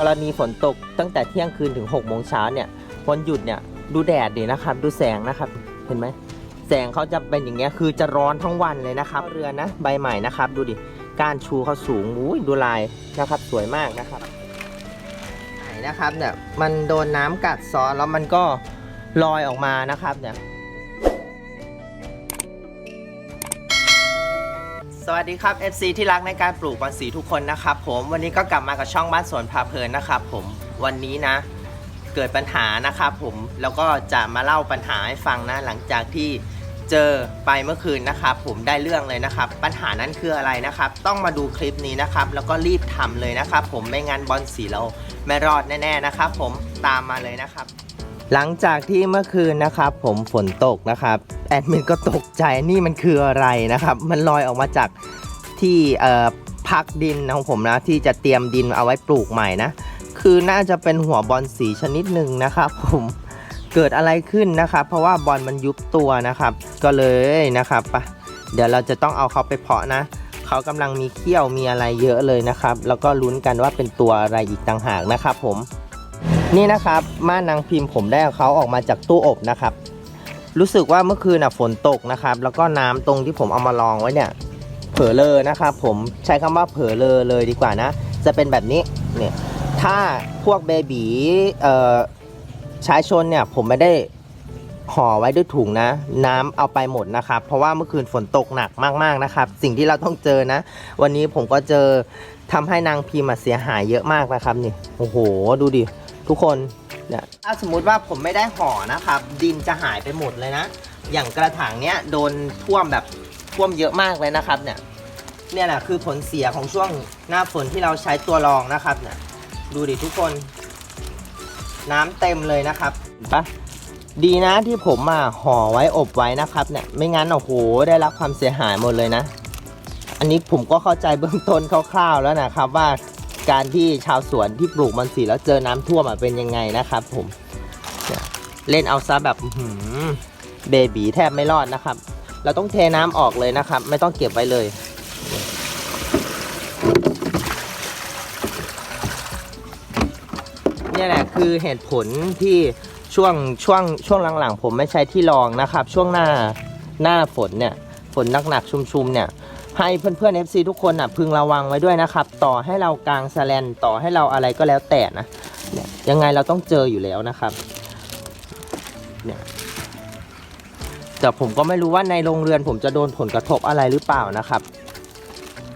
กรณีฝนตกตั้งแต่เที่ยงคืนถึง6กโมงเช้าเนี่ยวันหยุดเนี่ยดูแดดดีนะครับ ดูแสงนะครับ เห็นไหมแสงเขาจะเป็นอย่างเงี้ยคือจะร้อนทั้งวันเลยนะครับ เรือนะใบใหม่นะครับ ดูดิก้านชูเขาสูงอุ้ยดูลายนะครับสวยมากนะครับไหนนะครับเนี่ยมันโดนน้ำกัดซ้อนแล้วมันก็ลอยออกมานะครับเนี่ย สวัสดีครับ FC ที่รักในการปลูกบอนสีทุกคนนะครับผมวันนี้ก็กลับมากับช่องบ้านสวนพาเพลินนะครับผมวันนี้นะ เกิดปัญหานะครับผมแล้วก็จะมาเล่าปัญหาให้ฟังนะ หลังจากที่เจอไปเมื่อคืนนะครับผมได้เรื่องเลยนะครับ ปัญหานั้นคืออะไรนะครับ ต้องมาดูคลิปนี้นะครับ แล้วก็รีบทำเลยนะครับ ผมไม่งั้นบอลสีเราไม่รอดแน่ๆนะครับ ผมตามมาเลยนะครับ หลังจากที่เมื่อคืนนะครับ ผมฝนตกนะครับ แอดมินก็ตกใจนี่มันคืออะไรนะครับ มันลอยออกมาจากที่พักดินของผมนะ ที่จะเตรียมดินเอาไว้ปลูกใหม่นะ คือน่าจะเป็นหัวบอลสีชนิดหนึ่งนะครับผมเกิดอะไรขึ้นนะครับ เพราะว่าบอลมันยุบตัวนะครับ ก็เลยนะครับปะเดี๋ยวเราจะต้องเอาเขาไปเพาะนะเขากำลังมีเขี้ยวมีอะไรเยอะเลยนะครับ แล้วก็ลุ้นกันว่าเป็นตัวอะไรอีกต่างหากนะครับผม นี่นะครับม่านนางพิมพ์ผมได้เขาออกมาจากตู้อบนะครับ รู้สึกว่าเมื่อคืนน่ะฝนตกนะครับ แล้วก็น้ำตรงที่ผมเอามาลองไว้เนี่ย เผลอเลอนะครับ ผมใช้คำว่าเผลอเลอเลยดีกว่านะ จะเป็นแบบนี้เนี่ยถ้าพวกเบบีเอ่อชายชนเนี่ยผมไม่ได้ห่อไว้ด้วยถุงนะ น้ำเอาไปหมดนะครับ เพราะว่าเมื่อคืนฝนตกหนักมากๆนะครับ สิ่งที่เราต้องเจอนะ วันนี้ผมก็เจอ ทำให้นางพิมพ์อะเสียหายเยอะมากนะครับนี่โอ้โห ดูดิทุกคนเนี่ยถ้าสมมุติว่าผมไม่ได้ห่อนะครับ ดินจะหายไปหมดเลยนะ อย่างกระถางเนี้ยโดนท่วมแบบท่วมเยอะมากเลยนะครับเนี่ยเนี่ยแหละคือผลเสียของช่วงหน้าฝนที่เราใช้ตัวรองนะครับเนี่ยดูดิทุกคน น้ำเต็มเลยนะครับเห็นปะดีนะที่ผมมาห่อไว้อบไว้นะครับเนี่ยไม่งั้นโอ้โหได้รับความเสียหายหมดเลยนะ อันนี้ผมก็เข้าใจเบื้องต้นคร่าวๆแล้วนะครับว่าการที่ชาวสวนที่ปลูกมันสีแล้วเจอน้ำท่วมเป็นยังไงนะครับ ผมเล่นเอาซะแบบเบบีแทบไม่รอดนะครับ เราต้องเทน้ำออกเลยนะครับ ไม่ต้องเก็บไว้เลย เนี่ยแหละคือเหตุผลที่ช่วงช่วงช่วงหลังๆ ผมไม่ใช้ที่รองนะครับ ช่วงหน้าหน้าฝนเนี่ย ฝนหนักๆชุมๆเนี่ย ให้เพื่อนๆ FC ทุกคนนะพึงระวังไว้ด้วยนะครับ ต่อให้เรากางแสแลนต่อให้เราอะไรก็แล้วแต่นะเนี่ยยังไงเราต้องเจออยู่แล้วนะครับเนี่ยแต่ผมก็ไม่รู้ว่าในโรงเรือนผมจะโดนผลกระทบอะไรหรือเปล่านะครับ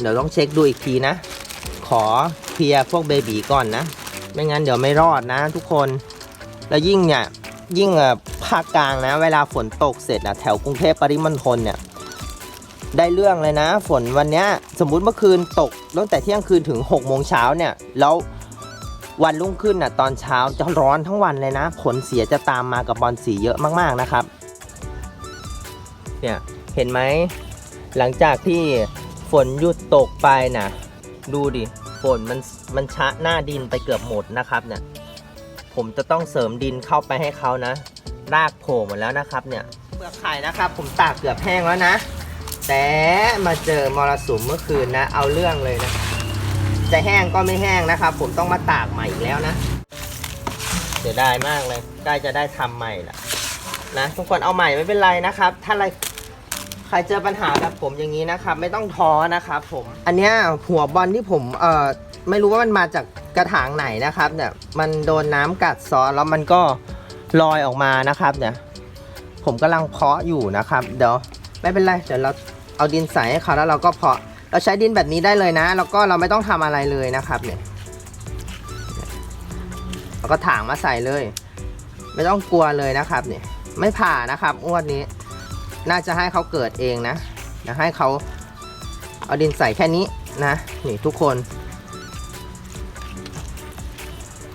เดี๋ยวต้องเช็คดูอีกทีนะ ขอเคลียร์พวกเบบีก่อนนะ ไม่งั้นเดี๋ยวไม่รอดนะ ทุกคนแล้วยิ่งเนี่ยยิ่งอ่อภาคกลางนะ เวลาฝนตกเสร็จนะแถวกรุงเทพปริมณฑลเนี่ย ได้เรื่องเลยนะ ฝนวันนี้สมมุติเมื่อคืนตกตั้งแต่เที่ยงคืนถึง6กโมงเช้าเนี่ยแล้ววันรุ่งขึ้นน่ะตอนเช้าจะร้อนทั้งวันเลยนะ ผลเสียจะตามมากับบอลสีเยอะมากๆนะครับ เนี่ยเห็นไหมหลังจากที่ฝนหยุดตกไปนะดูดิฝนมันมันชะหน้าดินไปเกือบหมดนะครับเนี่ยผมจะต้องเสริมดินเข้าไปให้เขานะ รากโผล่หมดแล้วนะครับเนี่ยเปลือกไข่นะครับ ผมตากเกือบแห้งแล้วนะ แต่มาเจอมรสุมเมื่อคืนนะ เอาเรื่องเลยนะ จะแห้งก็ไม่แห้งนะครับ ผมต้องมาตากใหม่อีกแล้วนะเสียดายมากเลยใกล้จะได้ทำใหม่ละนะทุกคนเอาใหม่ไม่เป็นไรนะครับ ถ้าอะไรใครเจอปัญหาแบบผมอย่างนี้นะครับ ไม่ต้องท้อนะครับผม อันเนี้ยหัวบอลที่ผมเอ่อไม่รู้ว่ามันมาจากกระถางไหนนะครับเนี่ยมันโดนน้ำกัดซอนแล้วมันก็ลอยออกมานะครับเนี่ยผมกำลังเพาะอยู่นะครับ เดี๋ยวไม่เป็นไรเดี๋ยวเรา เอาดินใส่ให้เขาแล้วเราก็เพาะ เราใช้ดินแบบนี้ได้เลยนะ แล้วก็เราไม่ต้องทำอะไรเลยนะครับเนี่ยเราก็ถางมาใส่เลย ไม่ต้องกลัวเลยนะครับเนี่ยไม่ผ่านะครับงวดนี้ น่าจะให้เขาเกิดเองนะนะให้เขาเอาดินใส่แค่นี้นะนี่ทุกคน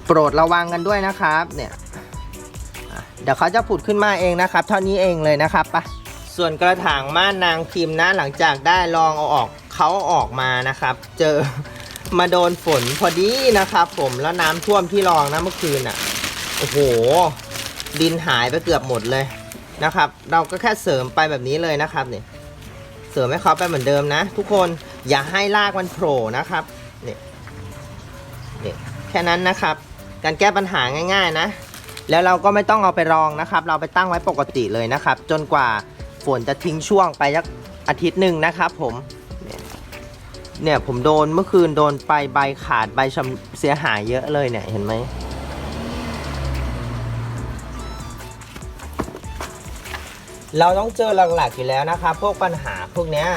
โปรดระวังกันด้วยนะครับเนี่ยเดี๋ยวเขาจะผุดขึ้นมาเองนะครับ เท่านี้เองเลยนะครับไปะ ส่วนกระถางม่านนางพิมพ์นะหลังจากได้ลองเอาออกเขาออกมานะครับ เจอมาโดนฝนพอดีนะครับผมแล้วน้ำท่วมที่รองนะเมื่อคืนอะโอ้โห ดินหายไปเกือบหมดเลยนะครับ เราก็แค่เสริมไปแบบนี้เลยนะครับเนี่ยเสริมให้เขาไปเหมือนเดิมนะ ทุกคนอย่าให้รากมันโผล่นะครับเนี่ยเนี่ยแค่นั้นนะครับ การแก้ปัญหาง่าย ๆ นะ แล้วเราก็ไม่ต้องเอาไปรองนะครับ เราไปตั้งไว้ปกติเลยนะครับ จนกว่า ฝนจะทิ้งช่วงไปสักอาทิตย์หนึ่งนะครับผมเนี่ยผมโดนเมื่อคืนโดนไปใบขาดใบชำเสียหายเยอะเลยเนี่ยเห็นไหมเราต้องเจอหลักๆอยู่แล้วนะครับพวกปัญหาพวกเนี้ย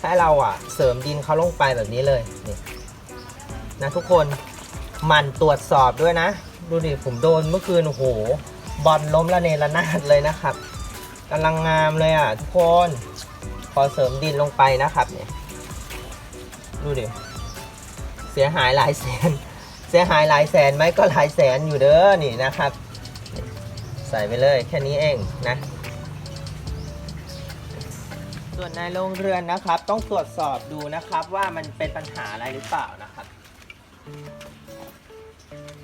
ให้เราอะ เสริมดินเขาลงไปแบบนี้เลยนี่นะทุกคนมันตรวจสอบด้วยนะ ดูดิผมโดนเมื่อคืนโอ้โหบอลล้มละเนระนาดเลยนะครับ กำลังงามเลยอะทุกคนขอเสริมดินลงไปนะครับเนี่ย ดูดิ เสียหายหลายแสน เสียหายหลายแสนไหมก็หลายแสนอยู่เด้อนี่นะครับ ใส่ไปเลยแค่นี้เองนะ ส่วนในโรงเรือนนะครับ ต้องตรวจสอบดูนะครับว่ามันเป็นปัญหาอะไรหรือเปล่านะครับ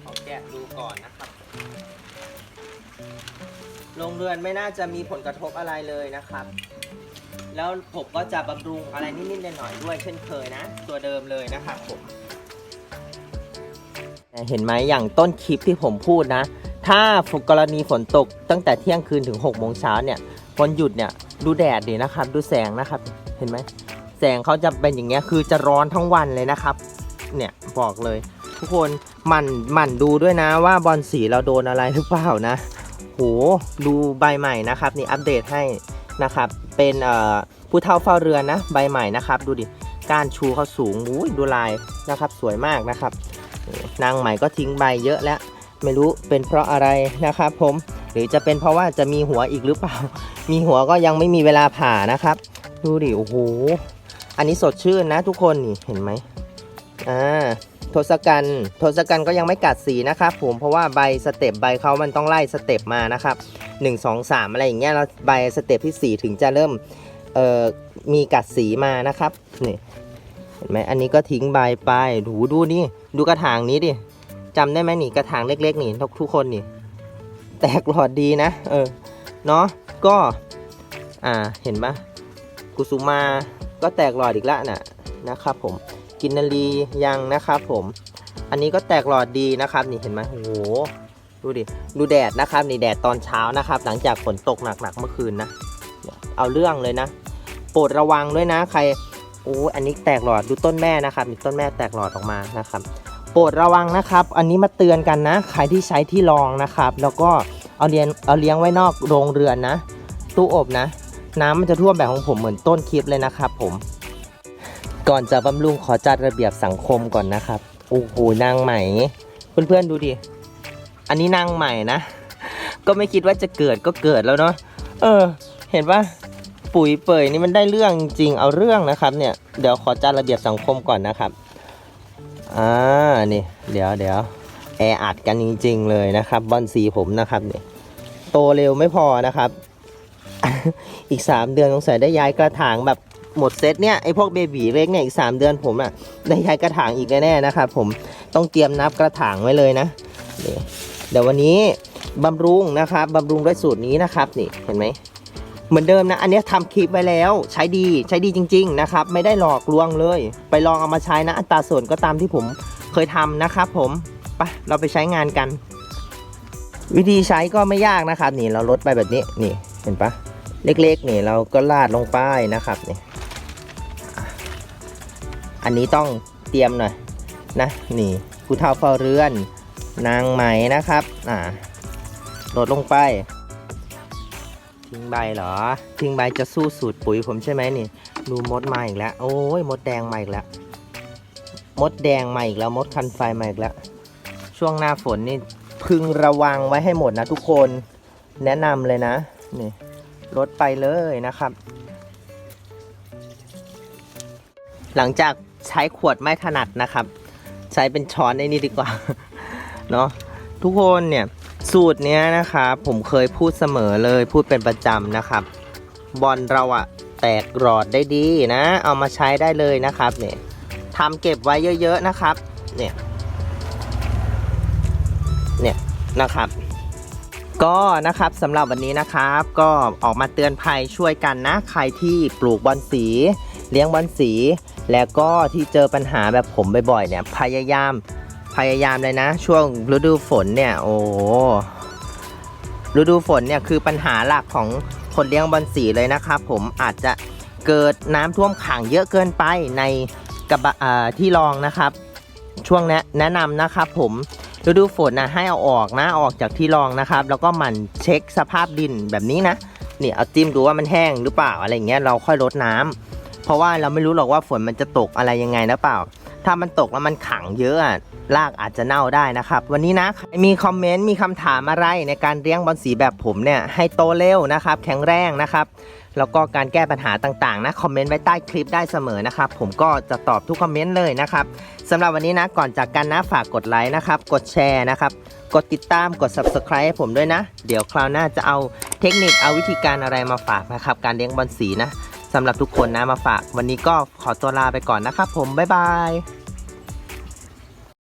ขอแกะดูก่อนนะครับ โรงเรือนไม่น่าจะมีผลกระทบอะไรเลยนะครับ แล้วผมก็จะบำรุงอะไรนิดๆหน่อยๆด้วยเช่นเคยนะ ตัวเดิมเลยนะครับผมเห็นไหมอย่างต้นคลิปที่ผมพูดนะ ถ้ากรณีฝนตกตั้งแต่เที่ยงคืนถึง6โมงเช้าเนี่ยวันหยุดเนี่ยดูแดดดีนะครับ ดูแสงนะครับ เห็นไหมแสงเขาจะเป็นอย่างเงี้ยคือจะร้อนทั้งวันเลยนะครับ เนี่ยบอกเลย ทุกคนหมันหมั่นดูด้วยนะว่าบอลสีเราโดนอะไรหรือเปล่านะ ดูใบใหม่นะครับนี่อัปเดตให้นะครับ เป็นผู้เท่าเฝ้าเรือนนะใบใหม่นะครับ ดูดิก้านชูเขาสูงอุ้ยดูลายนะครับสวยมากนะครับ นางใหม่ก็ทิ้งใบเยอะแล้ว ไม่รู้เป็นเพราะอะไรนะครับผมหรือจะเป็นเพราะว่าจะมีหัวอีกหรือเปล่า มีหัวก็ยังไม่มีเวลาผ่านะครับ ดูดิโอ้โหอันนี้สดชื่นนะทุกคนนี่เห็นไหม อ่าทศกัณฐ์ทศกัณฐ์ก็ยังไม่กัดสีนะครับผมเพราะว่าใบสเต็ปใบเขามันต้องไล่สเต็ปมานะครับ1 2 3 อะไรอย่างเงี้ยแล้วใบสเต็ปที่ 4 ถึงจะเริ่มเอ่อมีกัดสีมานะครับนี่เห็นไหมอันนี้ก็ทิ้งใบไปดูดูนี่ดูกระถางนี้ดิจำได้ไหมนี่กระถางเล็กๆนี่ทุกทุกคนนี่ แตกหลอดดีนะเออเนาะก็อ่าเห็นปะกุสุมาก็แตกหลอดอีกแล้วน่ะนะครับผม กินนารียังนะครับผม อันนี้ก็แตกหลอดดีนะครับ นี่เห็นไหมโอ้โหดูดิดูแดดนะครับนี่แดดตอนเช้านะครับ หลังจากฝนตกหนักๆเมื่อคืนนะเนี่ยเอาเรื่องเลยนะโปรดระวังด้วยนะใครโอ้อันนี้แตกหลอดดูต้นแม่นะครับมีต้นแม่แตกหลอดออกมานะครับ โปรดระวังนะครับ อันนี้มาเตือนกันนะใครที่ใช้ที่รองนะครับ แล้วก็เอาเลี้ยงเอาเลี้ยงไว้นอกโรงเรือนนะ ตู้อบนะ น้ำมันจะท่วมแบบของผมเหมือนต้นคลิปเลยนะครับผม ก่อนจะบำรุงขอจัดระเบียบสังคมก่อนนะครับโอ้โหนางใหม่ เพื่อนๆดูดิ อันนี้นางใหม่นะ ก็ไม่คิดว่าจะเกิดก็เกิดแล้วเนาะ เออ เห็นปะปุ๋ยเปื่อยนี่มันได้เรื่องจริงเอาเรื่องนะครับเนี่ย เดี๋ยวขอจัดระเบียบสังคมก่อนนะครับ อ่า นี่ เดี๋ยวเดี๋ยวแออัดกันจริง ๆ เลยนะครับบอลสีผมนะครับเนี่ยโตเร็วไม่พอนะครับ อีก 3 เดือนสงสัยได้ย้ายกระถางแบบ หมดเซตเนี่ยไอพวกเบบีเล็กเนี่ยอีก 3 เดือนผมอะ่ะได้ย้กระถางอีกแน่ๆนะครับผมต้องเตรียมนับกระถางไว้เลยนะเดี๋ยววันนี้บำรุงนะครับบำรุงด้วยสูตรนี้นะครับนี่เห็นไหมเหมือนเดิมนะ อันนี้ทำคลิปไว้แล้วใช้ดีใช้ดีจริง ๆนะครับ ไม่ได้หลอกลวงเลย ไปลองเอามาใช้นะ อัตราส่วนก็ตามที่ผมเคยทำนะครับผมไปเราไปใช้งานกัน วิธีใช้ก็ไม่ยากนะครับ นี่เราลดไปแบบนี้นี่เห็นปะเล็กๆนี่เราก็ลาดลงไปนะครับนี่ อันนี้ต้องเตรียมหน่อยนะนี่ผู้เฒ่าเฝ้าเรือน นางไหมนะครับอ่าลดลงไป ทิ้งใบเหรอ ทิ้งใบจะสู้สูตรปุ๋ยผมใช่ไหมนี่ ดูมดมาอีกแล้ว โอ้ยมดแดงมาอีกแล้ว มดแดงมาอีกแล้วมดคันไฟมาอีกแล้ว ช่วงหน้าฝนนี่พึงระวังไว้ให้หมดนะทุกคน แนะนำเลยนะ นี่ลดไปเลยนะครับ หลังจาก ใช้ขวดไม่ถนัดนะครับ ใช้เป็นช้อนในนี้ดีกว่าเนาะทุกคนเนี่ยสูตรเนี้ยนะครับผมเคยพูดเสมอเลยพูดเป็นประจำนะครับ บอลเราอะแตกหลอดได้ดีนะ เอามาใช้ได้เลยนะครับเนี่ยทำเก็บไว้เยอะ ๆนะครับ เนี่ยเนี่ยนะครับ ก็นะครับสำหรับวันนี้นะครับ ก็ออกมาเตือนภัยช่วยกันนะ ใครที่ปลูกบอนสี เลี้ยงบอนสี แล้วก็ที่เจอปัญหาแบบผมบ่อยๆเนี่ยพยายามพยายามเลยนะ ช่วงฤดูฝนเนี่ยโอ้ฤดูฝนเนี่ยคือปัญหาหลักของคนเลี้ยงบอลสีเลยนะครับผมอาจจะเกิดน้ำท่วมขังเยอะเกินไปในกระบะที่รองนะครับ ช่วงแนะแนะนำนะครับผมฤดูฝนนะให้เอาออกนะออกจากที่รองนะครับ แล้วก็หมั่นเช็คสภาพดินแบบนี้นะเนี่ยเอาจิ้มดูว่ามันแห้งหรือเปล่าอะไรเงี้ยเราค่อยลดน้ำ เพราะว่าเราไม่รู้หรอกว่าฝนมันจะตกอะไรยังไงนะเปล่า ถ้ามันตกแล้วมันขังเยอะรากอาจจะเน่าได้นะครับ วันนี้นะมีคอมเมนต์มีคำถามอะไรในการเลี้ยงบอลสีแบบผมเนี่ยให้โตเร็วนะครับ แข็งแรงนะครับแล้วก็การแก้ปัญหาต่างๆนะคอมเมนต์ไว้ใต้คลิปได้เสมอนะครับ ผมก็จะตอบทุกคอมเมนต์เลยนะครับสำหรับวันนี้นะก่อนจากกันนะฝากกดไลค์นะครับ กดแชร์นะครับ กดติดตามกด subscribe ให้ผมด้วยนะ เดี๋ยวคราวหน้าจะเอาเทคนิคเอาวิธีการอะไรมาฝากนะครับ การเลี้ยงบอลสีนะ สำหรับทุกคนนะมาฝาก วันนี้ก็ขอตัวลาไปก่อนนะครับผมบ๊ายบาย